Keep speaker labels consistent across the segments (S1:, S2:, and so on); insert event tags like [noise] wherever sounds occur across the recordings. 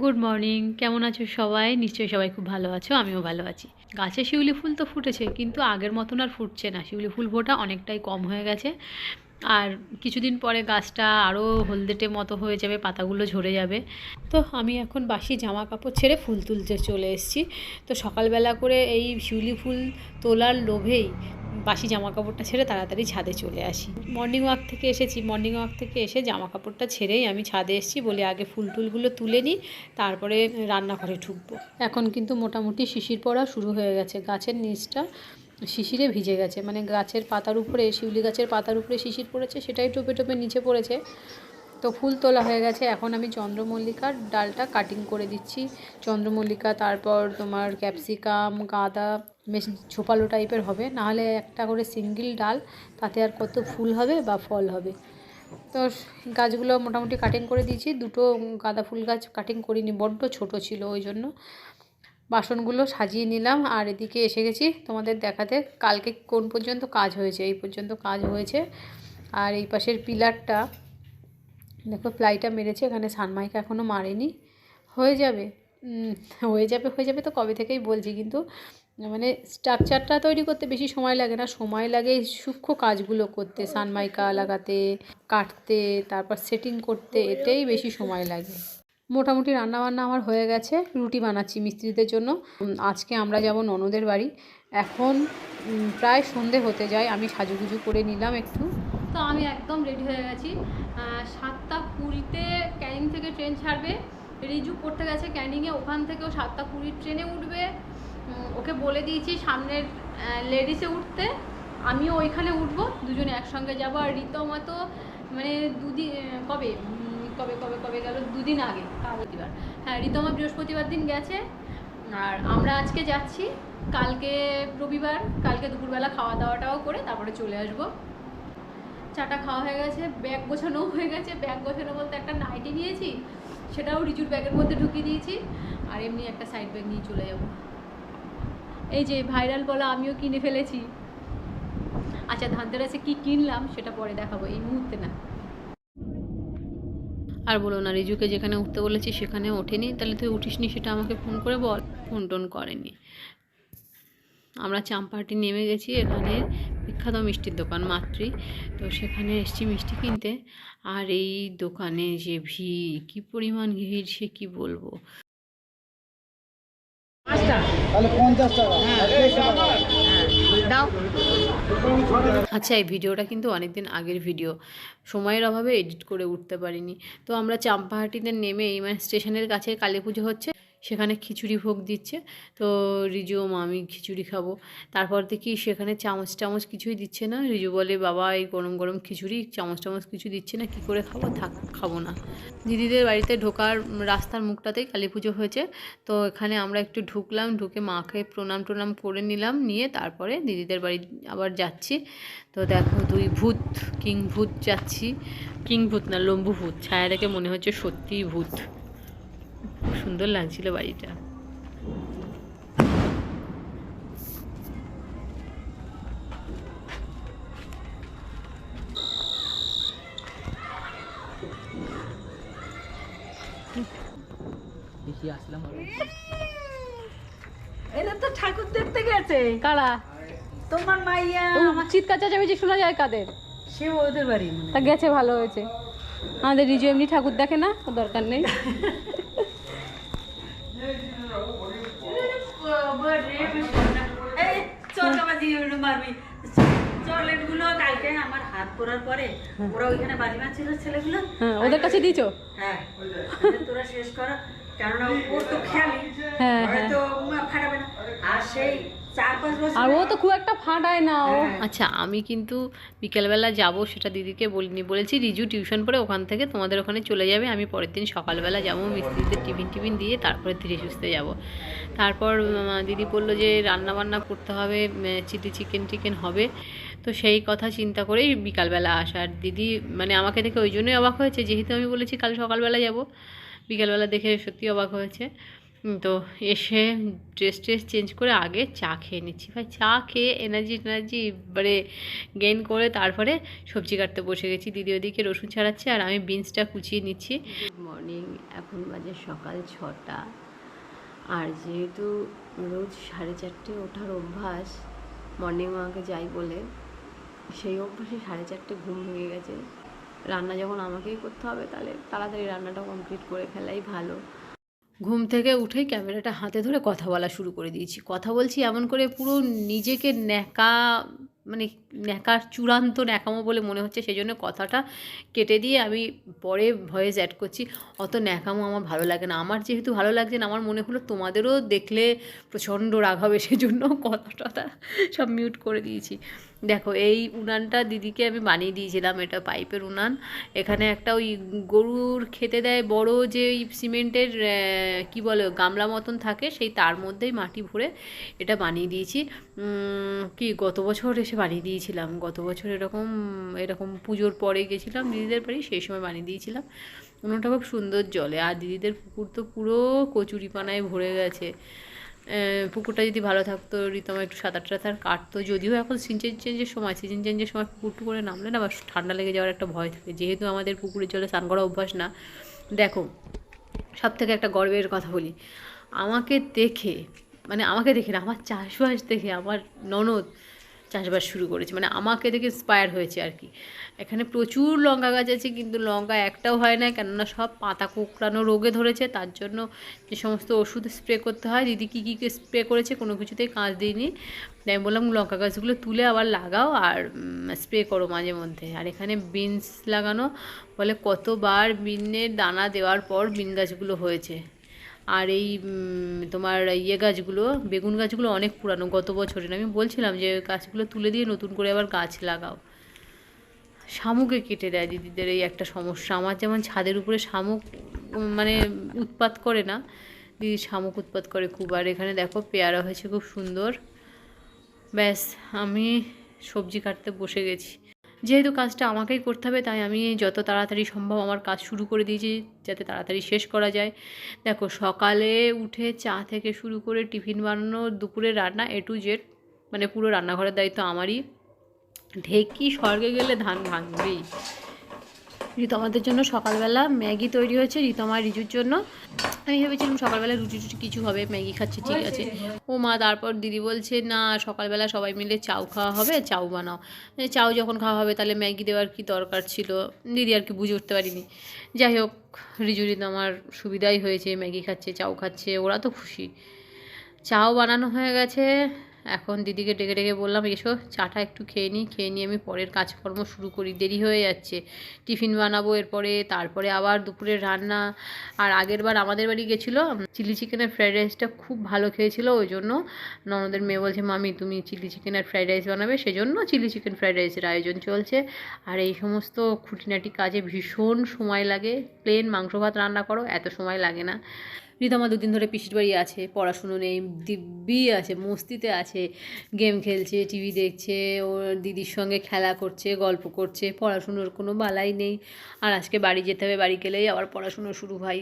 S1: Good morning কেমন আছো সবাই? নিশ্চয়ই সবাই খুব ভালো আছো, আমিও ভালো আছি। গাছে শিউলি ফুল তো ফুটেছে, কিন্তু আগের মতন আর ফুটছে না। শিউলি ফুল ফোটা অনেকটাই কম হয়ে গেছে। আর কিছুদিন পরে গাছটা আরও হলদেটে মতো হয়ে যাবে, পাতাগুলো ঝরে যাবে। তো আমি এখন বাসি জামা কাপড় ছেড়ে ফুল তুলতে চলে এসেছি। তো সকালবেলা করে এই শিউলি ফুল তোলার লোভেই বাসি জামা কাপড়টা ছেড়ে তাড়াতাড়ি ছাদে চলে আসি। মর্নিং ওয়াক থেকে এসেছি। মর্নিং ওয়াক থেকে এসে জামা কাপড়টা ছেড়েই আমি ছাদে এসেছি বলে আগে ফুল টুলগুলো তুলে নিই, তারপরে রান্নাঘরে ঢুকবো। এখন কিন্তু মোটামুটি শিশির পড়া শুরু হয়ে গেছে। গাছের নিচটা শিশিরে ভিজে গেছে। মানে গাছের পাতার উপরে, শিউলি গাছের পাতার উপরে শিশির পড়েছে, সেটাই টোপে টোপে নিচে পড়েছে। তো ফুল তোলা হয়ে গেছে। এখন আমি চন্দ্রমল্লিকার ডালটা কাটিং করে দিচ্ছি। চন্দ্রমল্লিকা, তারপর তোমার ক্যাপসিকাম গাঁদা বেশ ঝোপালো টাইপের হবে। নাহলে একটা করে সিঙ্গেল ডাল, তাতে আর কত ফুল হবে বা ফল হবে। তো গাছগুলো মোটামুটি কাটিং করে দিয়েছি। দুটো গাঁদা ফুল গাছ কাটিং করিনি, বড্ড ছোট ছিল ওই জন্য। বাসনগুলো সাজিয়ে নিলাম আর এদিকে এসে গেছি তোমাদের দেখাতে কালকে কোন পর্যন্ত কাজ হয়েছে। এই পর্যন্ত কাজ হয়েছে। আর এই পাশের পিলারটা, দেখো প্লাইটা মেরেছে, এখানে সানমাইকা এখনও মারেনি। হয়ে যাবে। হয়ে যাবে হয়ে যাবে তো কবে থেকেই বলছি কিন্তু স্ট্রাকচারটা তৈরি করতে বেশি সময় লাগে না। সময় লাগে সূক্ষ্ম কাজগুলো করতে, সানমাইকা লাগাতে, কাটতে, তারপর সেটিং করতে, এতেই বেশি সময় লাগে। মোটামুটি রান্নাবান্না আমার হয়ে গেছে, রুটি বানাচ্ছি মিস্ত্রিদের জন্য। আজকে আমরা যাব ননদের বাড়ি। এখন প্রায় সন্ধে হতে যায়, আমি সাজুগুজু করে নিলাম একটু। তো আমি একদম রেডি হয়ে গেছি। সাতটা কুড়িতে ক্যানিং থেকে ট্রেন ছাড়বে। রিজু পড়তে গেছে ক্যানিংয়ে, ওখান থেকেও সাতটা কুড়ির ট্রেনে উঠবে। ওকে বলে দিয়েছি সামনের লেডিসে উঠতে। আমিও ওইখানে উঠবো, দুজনে একসঙ্গে যাব। আর রীতমতো মানে দুদিন কবে? কবে কবে কবে গেল? দুদিন আগে, বৃহস্পতিবার। হ্যাঁ রীতমা বৃহস্পতিবার দিন গেছে। আর আমরা আজকে যাচ্ছি, কালকে রবিবার, কালকে দুপুরবেলা খাওয়া দাওয়াটাও করে তারপরে চলে আসব। চাটা খাওয়া হয়ে গেছে, ব্যাগ গোছানো হয়ে গেছে। ব্যাগ গোছানো বলতে একটা নাইটি নিয়েছি, সেটাও রিজুর ব্যাগের মধ্যে ঢুকিয়ে দিয়েছি। আর এমনি একটা সাইড ব্যাগ নিয়ে চলে যাব। এই যে ভাইরাল বলা আমিও কিনে ফেলেছি। আচ্ছা ধানতেরাসে কি কিনলাম সেটা পরে দেখাবো, এই মুহূর্তে না। আর বলো না, রিজুকে যেখানে উঠতে বলেছি সেখানে ওঠেনি। তাহলে তুই উঠিসনি সেটা আমাকে ফোন করে বল। ফোন টোন করেনি। আমরা চাম্পাহাটি নেমে গেছি, এখানে বিখ্যাত মিষ্টির দোকান মাতৃ। তো সেখানে এসছি মিষ্টি কিনতে। আর এই দোকানে যে ভিড়, কি পরিমাণ ভিড় সে কী বলব?
S2: তাহলে পঞ্চাশ টাকা।
S1: দাও। আচ্ছা এই ভিডিওটা কিন্তু অনেক দিন আগের ভিডিও। সময়ের অভাবে এডিট করে উঠতে পারিনি। তো আমরা চাম্পাহাটিতে নেমে এই মানে স্টেশনের কাছে কালী পুজো হচ্ছে। সেখানে খিচুড়ি ভোগ দিচ্ছে। তো রিজু মামি খিচুড়ি খাব। তারপর দেখি সেখানে চামচ টামচ কিছুই দিচ্ছে না। রিজু বলে, বাবা, এই গরম গরম খিচুড়ি, চামচ টামচ কিছু দিচ্ছে না, কি করে খাব? থাক, খাব না। দিদিদের বাড়িতে ঢোকার রাস্তার মুখটাতেই কালী পুজো হয়েছে। তো এখানে আমরা একটু ঢুকলাম, ঢুকে মাকে প্রণাম টনাম করে নিলাম, নিয়ে তারপরে দিদিদের বাড়ি আবার যাচ্ছি। তো দেখো, দুই ভূত কিং ভূত যাচ্ছি। কিং ভূত না, লম্বু ভূত, ছায়া দেখে মনে হচ্ছে সত্যিই ভূত। সুন্দর লাগছিল বাড়িটা।
S3: এরা তো ঠাকুর দেখতে গেছে
S1: কারা?
S3: তোমার মাইয়া।
S1: আমার চিৎকার চেঁচামেচি শোনা যায় কাদের?
S3: সে ওদের বাড়ি
S1: তা গেছে ভালো হয়েছে। আমাদের রিজু এমনি ঠাকুর দেখে না দরকার নেই [laughs]
S3: এই চরকাবাজি মারবি। চকলেটগুলো কালকে আমার হাত পড়ার পরে ওরা ওইখানে বাড়ি মারছিল ছেলেগুলো।
S1: হ্যাঁ ওদের কাছে দিয়েছ?
S3: হ্যাঁ তোরা শেষ কর। কেননা ওর তো খেয়ালি।
S1: হ্যাঁ, হ্যাঁ।
S3: হয়তো ফাটাবে না। আর সেই
S1: আর ও তো খুব একটা ফাটায় না ও। আচ্ছা আমি কিন্তু বিকেলবেলা যাব সেটা দিদিকে বলিনি বলেছি রিজু টিউশন পরে ওখান থেকে তোমাদের ওখানে চলে যাবে আমি পরের দিন সকালবেলা যাব মিস্ত্রিদের টিফিন টিফিন দিয়ে তারপরে ধীরে সুস্থে যাব। তারপর দিদি বলল যে রান্না বান্না করতে হবে চিলি চিকেন টিকেন হবে তো সেই কথা চিন্তা করেই বিকালবেলা আসার দিদি মানে আমাকে দেখে ওই জন্যই অবাক হয়েছে যেহেতু আমি বলেছি কাল সকালবেলা যাব বিকালবেলা দেখে সত্যি অবাক হয়েছে। তো এসে ড্রেস ট্রেস চেঞ্জ করে আগে চা খেয়ে নিচ্ছি। ভাই, চা খেয়ে এনার্জি এনার্জি মানে গেইন করে তারপরে সবজি কাটতে বসে গেছি। দিদি ওদিকে রসুন ছাড়াচ্ছে আর আমি বিনসটা কুচিয়ে নিচ্ছি। মর্নিং এখন বাজে সকাল ছটা। আর যেহেতু রোজ সাড়ে চারটে ওঠার অভ্যাস মর্নিং ওয়াকে যাই বলে, সেই অভ্যাসে সাড়ে চারটে ঘুম ভেঙে গেছে। রান্না যখন আমাকেই করতে হবে, তাহলে তাড়াতাড়ি রান্নাটা কমপ্লিট করে ফেলাই ভালো। ঘুম থেকে উঠেই ক্যামেরাটা হাতে ধরে কথা বলা শুরু করে দিয়েছি। কথা বলছি এমন করে পুরো নিজেকে ন্যাকা মানে ন্যাকার চূড়ান্ত ন্যাকামো বলে মনে হচ্ছে সেই জন্য কথাটা কেটে দিয়ে আমি পরে ভয়েস অ্যাড করছি। অত ন্যাকামো আমার ভালো লাগে না। আমার যেহেতু ভালো লাগছে না, আমার মনে হলো তোমাদেরও দেখলে প্রচণ্ড রাগ হবে, সেজন্য কথাটা সব মিউট করে দিয়েছি। দেখো, এই উনানটা দিদিকে আমি বানিয়ে দিয়েছিলাম, এটা পাইপের উনান। এখানে একটা ওই গরুর খেতে দেয় বড় যে ওই সিমেন্টের কি বলে, গামলা মতন থাকে, সেই তার মধ্যেই মাটি ভরে এটা বানিয়ে দিয়েছি। কি, গত বছর এসে বানিয়ে দিয়েছিলাম, গত বছর এরকম এরকম পুজোর পরে গেছিলাম, দিদিদের বাড়ি, সেই সময় বানিয়ে দিয়েছিলাম। উনুনটা খুব সুন্দর জলে, আর দিদিদের পুকুর তো পুরো কচুরিপানায় ভরে গেছে। পুকুরটা যদি ভালো থাকতো, রীতমা একটু সাঁতার টাতার কাটতো। যদিও এখন সিজন চেঞ্জের সময় সিজন চেঞ্জের সময় পুকুর টুকুরে নামলে না বা ঠান্ডা লেগে যাওয়ার একটা ভয় থাকে। যেহেতু আমাদের পুকুরের জলে স্নান করা অভ্যাস না, দেখো সব থেকে একটা গর্বের কথা বলি। আমাকে দেখে মানে আমাকে দেখে না, আমার চাষবাস দেখে, আমার ননদ চাষবাস শুরু করেছে মানে আমাকে দেখে ইন্সপায়ার হয়েছে আর কি। এখানে প্রচুর লঙ্কা গাছ আছে, কিন্তু লঙ্কা একটাও হয় না, কেননা সব পাতা কোঁকড়ানো রোগে ধরেছে, তার জন্য যে সমস্ত ওষুধ স্প্রে করতে হয়, দিদি কী কী স্প্রে করেছে কোনো কিছুতেই কাজ দিইনি। আমি বললাম, লঙ্কা গাছগুলো তুলে আবার লাগাও আর স্প্রে করো মাঝে মধ্যে। আর এখানে বিনস লাগানো বলে কতবার বিনের দানা দেওয়ার পর বিন গাছগুলো হয়েছে। আর এই তোমার ইয়ে গাছগুলো, বেগুন গাছগুলো অনেক পুরানো, গত বছরের। আমি বলছিলাম যে গাছগুলো তুলে দিয়ে নতুন করে আবার গাছ লাগাও। শামুকে কেটে দেয় দিদিদের এই একটা সমস্যা। আমার যেমন ছাদের উপরে শামুক মানে উৎপাত করে না, দিদি শামুক উৎপাত করে খুব। আর এখানে দেখো পেয়ারা হয়েছে খুব সুন্দর। ব্যাস, আমি সবজি কাটতে বসে গেছি। যেহেতু কাজটা আমাকেই করতে হবে, তাই আমি যত তাড়াতাড়ি সম্ভব আমার কাজ শুরু করে দিয়েছি, যাতে তাড়াতাড়ি শেষ করা যায়। দেখো, সকালে উঠে চা থেকে শুরু করে টিফিন বানানো, দুপুরে রান্না এ টু জেড মানে পুরো রান্নাঘরের দায়িত্ব আমারই। ঢেকি স্বর্গে গেলে ধান ভাঙবেই। রিতমাদের জন্য সকালবেলা ম্যাগি তৈরি হয়েছে রিতমা রিজুর জন্য। আমি ভেবেছিলাম সকালবেলা রুটি টুটি কিছু হবে, ম্যাগি খাচ্ছে, ঠিক আছে। ও মা, তারপর দিদি বলছে, না, সকালবেলা সবাই মিলে চাউ খাওয়া হবে, চাউ বানাও। চাউ যখন খাওয়া হবে, তাহলে ম্যাগি দেওয়ার কি দরকার ছিল? দিদি আর কি বুঝে উঠতে পারিনি। যাই হোক রিজু আমার সুবিধাই হয়েছে, ম্যাগি খাচ্ছে, চাউ খাচ্ছে, ওরা তো খুশি। চাও বানানো হয়ে গেছে এখন দিদিকে ডেকে ডেকে বললাম, এসো, চাটা একটু খেয়ে নিই, খেয়ে নিয়ে আমি পরের কাজকর্ম শুরু করি। দেরি হয়ে যাচ্ছে। টিফিন বানাবো এরপরে, তারপরে আবার দুপুরের রান্না। আর আগের বার আমাদের বাড়ি গেছিল চিলি চিকেনের ফ্রাইড রাইসটা খুব ভালো খেয়েছিল, ওই জন্য ননদের মেয়ে বলছে, মামি, তুমি চিলি চিকেন আর ফ্রাইড রাইস বানাবে? সেজন্য চিলি চিকেন ফ্রাইড রাইসের আয়োজন চলছে। আর এই সমস্ত খুঁটিনাটি কাজে ভীষণ সময় লাগে। প্লেন মাংস ভাত রান্না করো, এত সময় লাগে না। রিতমা দুদিন ধরে পিসির বাড়ি আছে পড়াশুনো নেই দিব্যি আছে মস্তিতে আছে গেম খেলছে টিভি দেখছে ওর দিদির সঙ্গে খেলা করছে গল্প করছে পড়াশুনোর কোনো বালাই নেই। আর আজকে বাড়ি যেতে হবে বাড়ি গেলেই আবার পড়াশুনো শুরু ভাই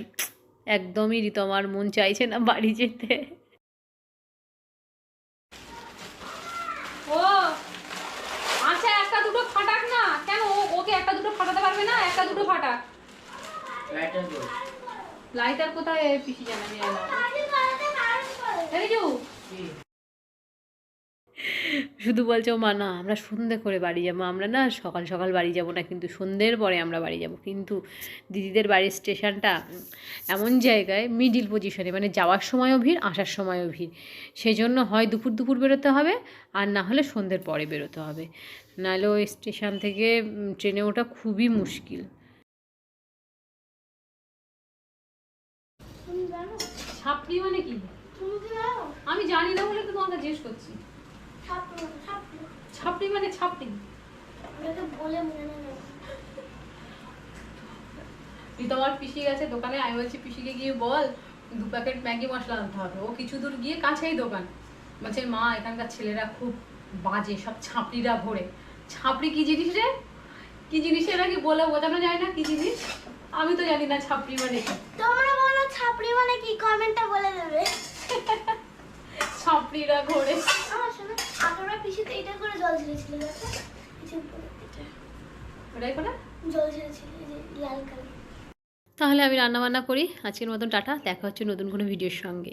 S1: একদমই রিতমার মন চাইছে না বাড়ি যেতে।
S4: ও আচ্ছা একটা দুটো ফাটাক না। কেন ওকে একটা দুটো ফাটাতে পারবে না একটা দুটো ফাটাক? লাইটার কোথায় পিসি জানা যায় না। রিজু
S1: শুধু বলছে, ও মা, না, আমরা সন্ধে করে বাড়ি যাব। আমরা না সকাল সকাল বাড়ি যাব না, কিন্তু সন্ধ্যের পরে আমরা বাড়ি যাব। কিন্তু দিদিদের বাড়ির স্টেশনটা এমন জায়গায় মিডিল পজিশনে মানে যাওয়ার সময়ও ভিড়, আসার সময়ও ভিড়। সেই জন্য হয় দুপুর দুপুর বেরোতে হবে, আর না হলে সন্ধ্যের পরে বেরোতে হবে। নাহলে ওই স্টেশন থেকে ট্রেনে ওঠা খুবই মুশকিল।
S4: ছাপড়ি মানে কি? আমি জানি না বলে তো তোমাকে জিজ্ঞেস করছি। ছাপড়ি মানে ছাপড়ি।
S1: তোমার পিসি গেছে দোকানে আমি বলছি পিসিকে গিয়ে বল দু প্যাকেট ম্যাগি মশলা আনতে হবে। ও কিছু দূর গিয়ে কাছেই দোকান। বলছে মা এখানকার ছেলেরা খুব বাজে সব ছাপড়িরা ভরে। ছাপড়ি কি জিনিস রে? কি জিনিস এরা কি বলে বোঝানো যায় না? কি জিনিস? আমি তো জানি না ছাপড়ি মানে
S5: তোমরা ছাপড়ি মানে কি? কমেন্টটা বলে দেবে।
S1: ছাপড়িরা ঘোরে।
S5: আমার শোনো আগেরবার পিছিতে এটা করে জল ছেড়েছিল দেখো পিসির উপরে এটা।
S1: ওটাই করে
S5: জল ছেড়েছিল লাল কালি
S1: তাহলে আমি রান্নাবান্না করি। আজকের মতন টাটা। দেখা হচ্ছে নতুন কোনো ভিডিওর সঙ্গে।